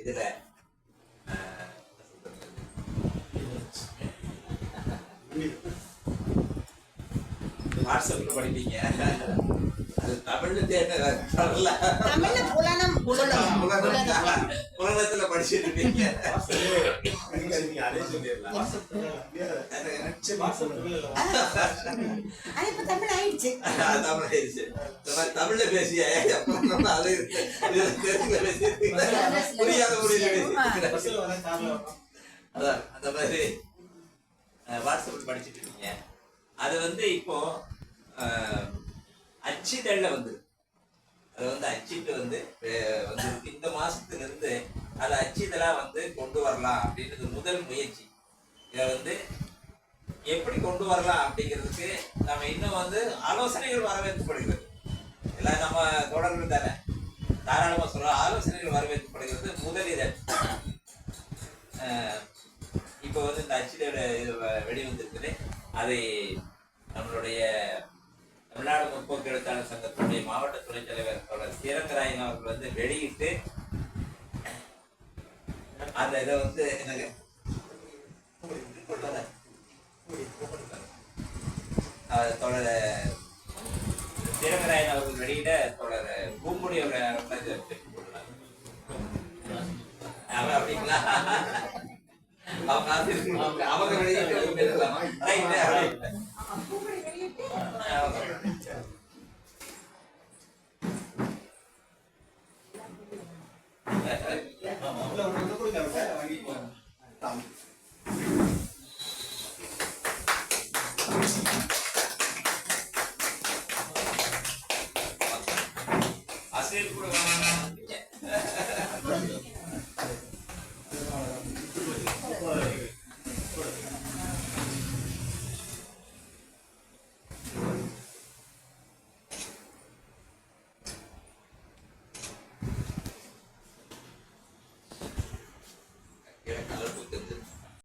இதுல வாட்ஸ்அப்ல படிப்பீங்க. அது தமிழ்ல தேர்ந்த தமிழ்ல படிச்சுட்டு இருப்பீங்க அது இப்ப தமிழ் ஆயிடுச்சு தமிழ் ஆயிடுச்சு. தமிழ்ல பேசிய அது தெலுங்குல புரியாத மொழியில அதான் அந்த மாதிரி வாட்ஸ்அப் படிச்சுட்டு இருக்கீங்க அது வந்து இப்போ அஹ், அச்சிதழ்ல வந்து அது வந்து அச்சிட்டு வந்து வந்து இந்த மாசத்துல இருந்து அதை அச்சிதழாக வந்து கொண்டு வரலாம் அப்படின்றது முதல் முயற்சி. இதை வந்து எப்படி கொண்டு வரலாம் அப்படிங்கிறதுக்கு நம்ம இன்னும் வந்து ஆலோசனைகள் வரவேற்கப்படுகிறது. எல்லாம் நம்ம தொடர்கள் தானே? தாராளமாக சொல்றோம் ஆலோசனைகள் வரவேற்கப்படுகிறது முதல் இதழ் இப்போ வந்து இந்த அச்சிடோட இது வ- வெளிவந்திருக்குது. அதை நம்மளுடைய தமிழ்நாடு முற்போக்கு எழுத்தாளர் சங்கத்தினுடைய மாவட்ட துணைத் தலைவர் சிறந்தராயன் அவர்கள் வந்து வெளியிட்டு அந்த இதை வந்து எனக்கு தொடர திரமராயன் அவர்கள் வெளியிட தொடர பூம்புடி அவர்கள் அப்படிங்களா? அவங்க அவங்க வெளியிட்டு Right. சேர்க்கூட